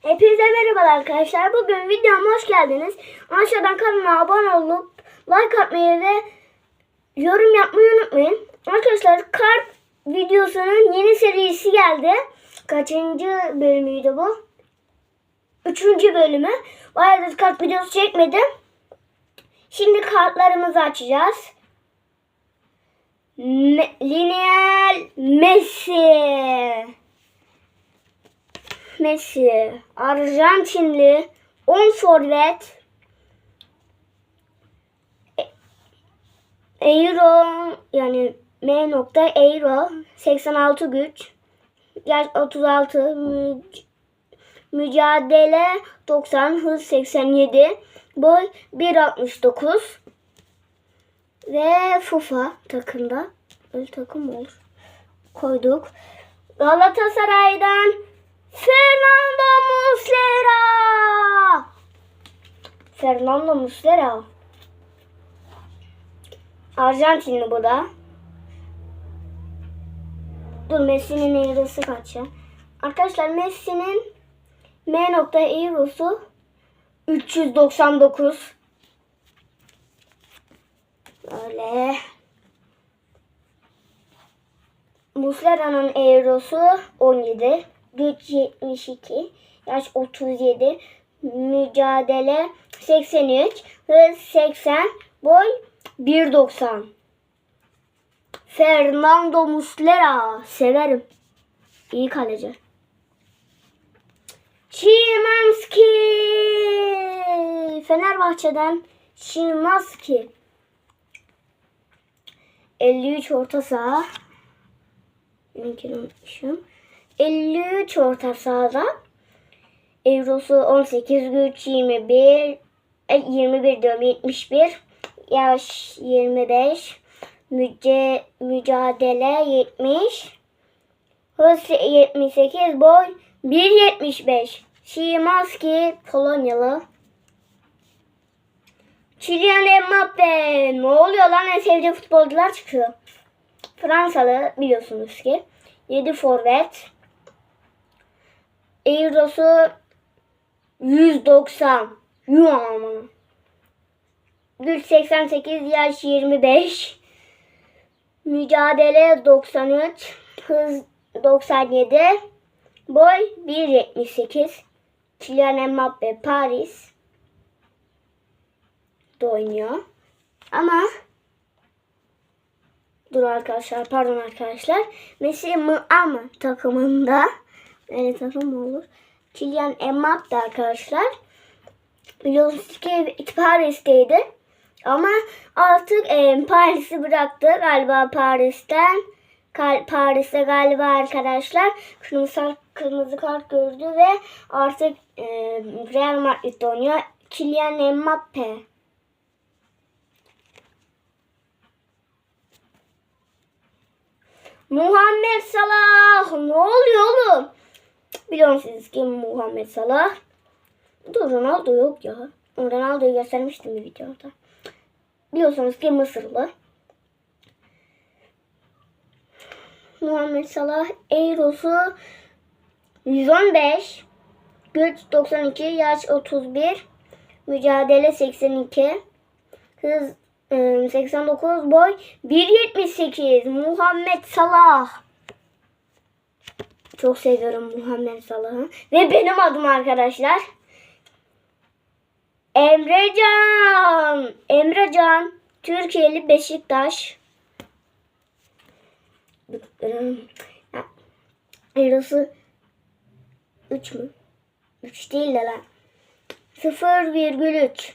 Hepinize merhabalar arkadaşlar. Bugün videoma hoş geldiniz. Aşağıdan kanalıma abone olup like atmayı ve yorum yapmayı unutmayın. Arkadaşlar kart videosunun yeni serisi geldi. Kaçıncı bölümüydü bu? Üçüncü bölümü. Bayağıdır kart videosu çekmedim. Şimdi kartlarımızı açacağız. Me- Lionel Messi. Messi, Arjantinli, 10 forvet, E- Euro yani M nokta Euro 86 güç, yaş 36, müc- mücadele 90, hız 87, boy 1.69 ve FIFA takımda öyle takım olur? Koyduk. Galatasaray'dan Fernando Muslera. Fernando Muslera. Arjantinli bu da. Dur Messi'nin eurosu kaç ya? Arkadaşlar Messi'nin M nokta eurosu 399. Böyle. Muslera'nın eurosu 17. Güç 72. Yaş 37. Mücadele 83. Hız 80. Boy 1.90. Fernando Muslera. Severim. İyi kaleci. Şimanski. Fenerbahçe'den Şimanski. 53 orta saha. Linkini unutmuşum. 53 orta sahada. Eurosu 18 güç 21 e, 21 diyorum 71 yaş 25 müce, mücadele 70 hız 78 boy 1.75 Şimanski Polonyalı. Kylian Mbappe. Ne oluyor lan? En sevdiğim futbolcular çıkıyor. Fransalı biliyorsunuz ki. 7 forvet Eurosu 190 Yuan Güç 88 yaş 25 Mücadele 93 Hız 97 Boy 1.78 Kylian Mbappe Paris da oynuyor. Ama Dur arkadaşlar pardon arkadaşlar. Messi mı ama takımında öyle takım olur? Kylian Mbappe arkadaşlar. Biliyorsunuz ki Paris'teydi. Ama artık e, Paris'i bıraktı galiba Paris'ten. Kal- Paris'te galiba arkadaşlar kırmızı, kırmızı kart gördü ve artık e, Real Madrid'de oynuyor. Kylian Mbappe. Muhammed Salah. Ne oluyor oğlum? Biliyorsunuz ki Muhammed Salah. Dur Ronaldo yok ya. Ronaldo'yu göstermiştim bir videoda. Biliyorsunuz ki Mısırlı. Muhammed Salah Eurosu 115 Güç 92 Yaş 31 Mücadele 82 Hız e, 89 boy 1.78 Muhammed Salah Çok seviyorum Muhammed Salah'ı ve benim adım arkadaşlar Emrecan Emrecan Türkiye'li Beşiktaş Eurosu 3 mü? 3 değil de lan 0,3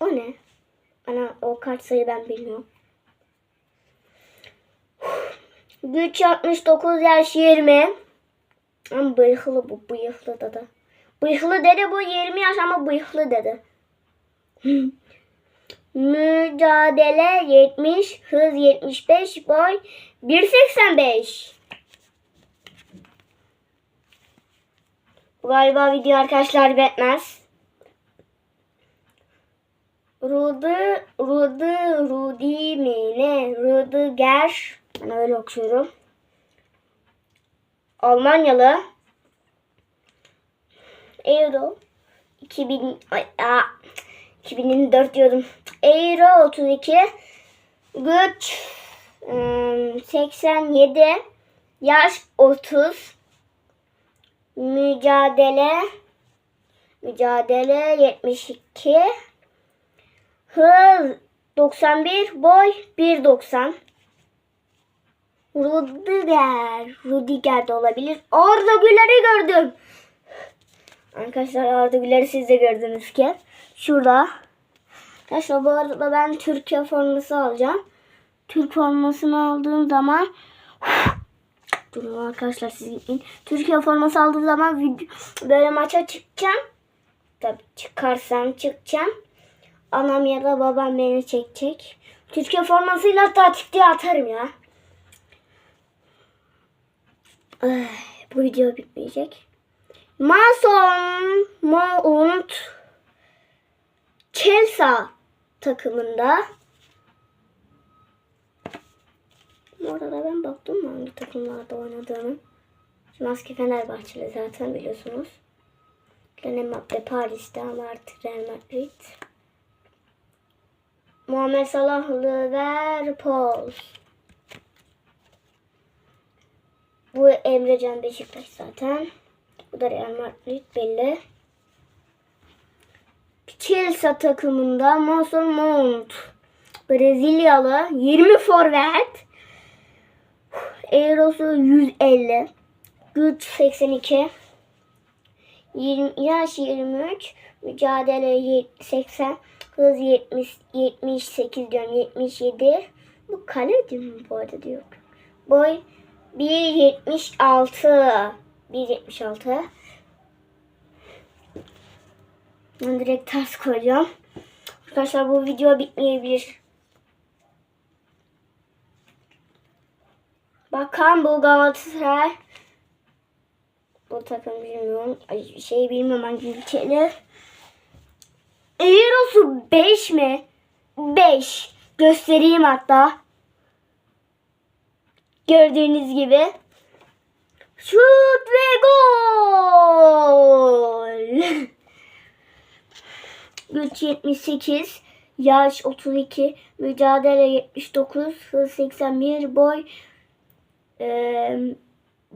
O ne? Ana o kart sayı ben bilmiyorum. Güç 69 yaş 20. Ama bıyıklı bu bıyıklı dedi. Bıyıklı dedi bu 20 yaş ama bıyıklı dedi. Mücadele 70, hız 75, boy 1.85. Galiba video arkadaşlar bitmez. Rudy, Rudy, Rudy mi ne? Rudiger. Ben öyle okuyorum. Almanyalı. Euro. 2000 ay, aa, 2004 diyordum. Euro 32 güç ım, 87 yaş 30 mücadele. Mücadele 72 hız 91 boy 1.90 Rudiger. Rudiger de olabilir. Arda Güler'i gördüm. Arkadaşlar Arda Güler'i siz de gördünüz ki. Şurada. Arkadaşlar bu arada ben Türkiye forması alacağım. Türk formasını aldığım zaman Durun arkadaşlar siz gitmeyin. Türkiye forması aldığım zaman böyle maça çıkacağım. Tabii çıkarsam çıkacağım. Anam ya da babam beni çekecek. Türkiye formasıyla diye atarım ya. Ay, bu video bitmeyecek. Mason Mount Chelsea takımında Orada da ben baktım mı hangi takımlarda oynadığını. Maske Fenerbahçeli zaten biliyorsunuz. Kylian Mbappe Paris'te ama artık Real Madrid. Muhammed Salah Liverpool. Bu Emrecan Beşiktaş zaten. Bu da Real Madrid belli. Chelsea takımında Mason Mount. Brezilyalı 20 forvet. Eurosu 150. Güç 82. 20, yaş 23. Mücadele ye- 80. Hız 70, 78 diyorum. 77. Bu kale mi bu arada diyor. Boy 1.76. 1.76. Ben direkt ters koyacağım. Arkadaşlar bu video bitmeyebilir. Bakan bu Galatasaray. Bu takım bilmiyorum. Şey bilmiyorum hangi ülkeli. Eurosu 5 mi? 5. Göstereyim hatta. Gördüğünüz gibi. Şut ve gol. Güç 78. Yaş 32. Mücadele 79. Hız 81. Boy ee,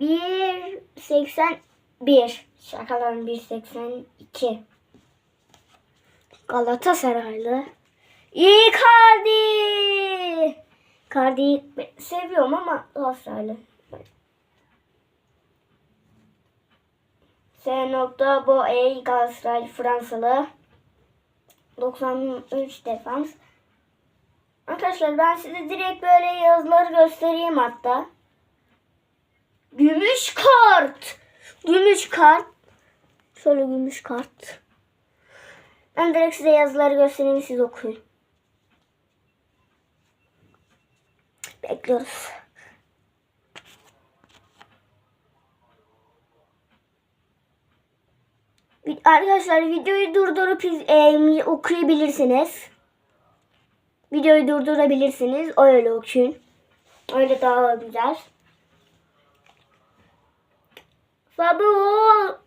1.81. Şakaların 1.82. Galatasaraylı. Icardi. Icardi'yi seviyorum ama Galatasaraylı. S. nokta Boey Galatasaray Fransalı. 93 defans. Arkadaşlar ben size direkt böyle yazıları göstereyim hatta. Gümüş kart. Gümüş kart. Şöyle gümüş kart. Ben direkt size yazıları göstereyim siz okuyun. Bekliyoruz. Arkadaşlar videoyu durdurup e, okuyabilirsiniz. Videoyu durdurabilirsiniz. Öyle okuyun. Öyle daha güzel. Fabu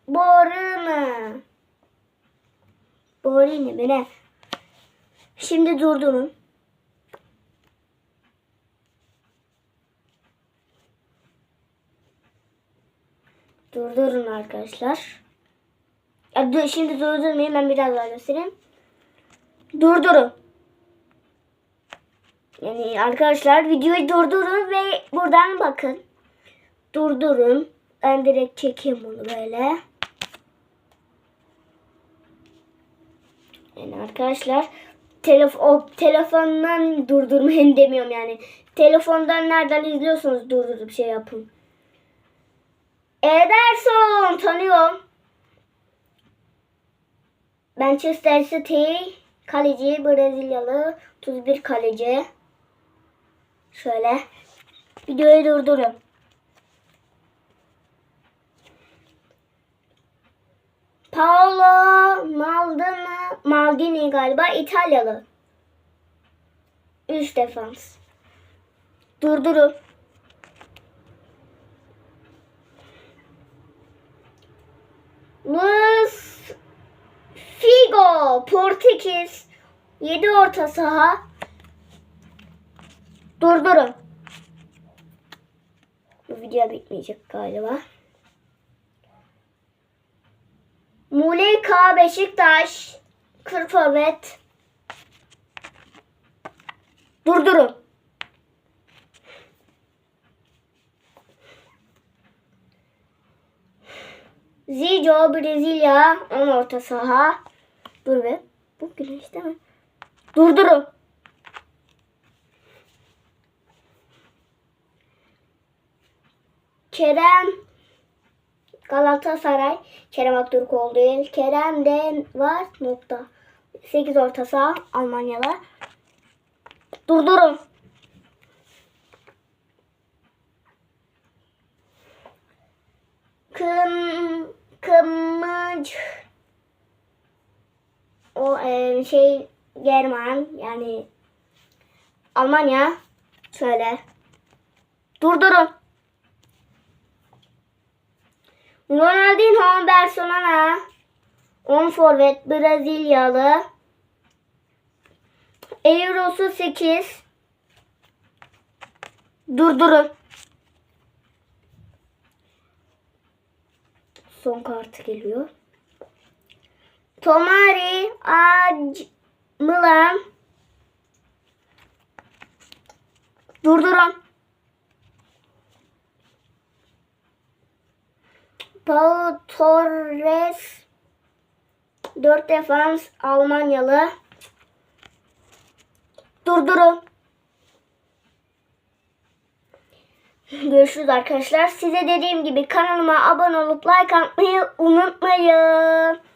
Borini. Borini mi ne? Şimdi durdurun. Durdurun arkadaşlar. Ya, dur, şimdi durdurmayayım ben biraz daha göstereyim. Durdurun. Yani arkadaşlar videoyu durdurun ve buradan bakın. Durdurun. Ben direkt çekeyim bunu böyle. Yani arkadaşlar telef o telefondan durdurmayın demiyorum yani. Telefondan nereden izliyorsanız durdurup şey yapın. Ederson tanıyorum. Manchester City kaleci Brezilyalı 31 kaleci. Şöyle videoyu durdurun. Paolo Maldini, Maldini galiba İtalyalı. Üst defans. Durdurun. Luis Zico, Portekiz, 7 orta saha. Durdurun. Bu video bitmeyecek galiba. Muleka Beşiktaş, 40 forvet. Durdurun. Zico Brezilya 10 orta saha. Dur be. Bu güneş değil mi? Durdurun. Kerem Galatasaray Kerem Aktürkoğlu değil. Kerem de var nokta. 8 orta saha Almanyalı. Durdurun. Kım, kımıç o e, şey German yani Almanya şöyle durdurun. Ronaldinho Barcelona 10 forvet Brezilyalı Eurosu 8 Durdurun. Son kartı geliyor. Tomari Ac Milan Durdurun. Pau Torres 4 defans Almanyalı Durdurun. Görüşürüz arkadaşlar. Size dediğim gibi kanalıma abone olup like atmayı unutmayın.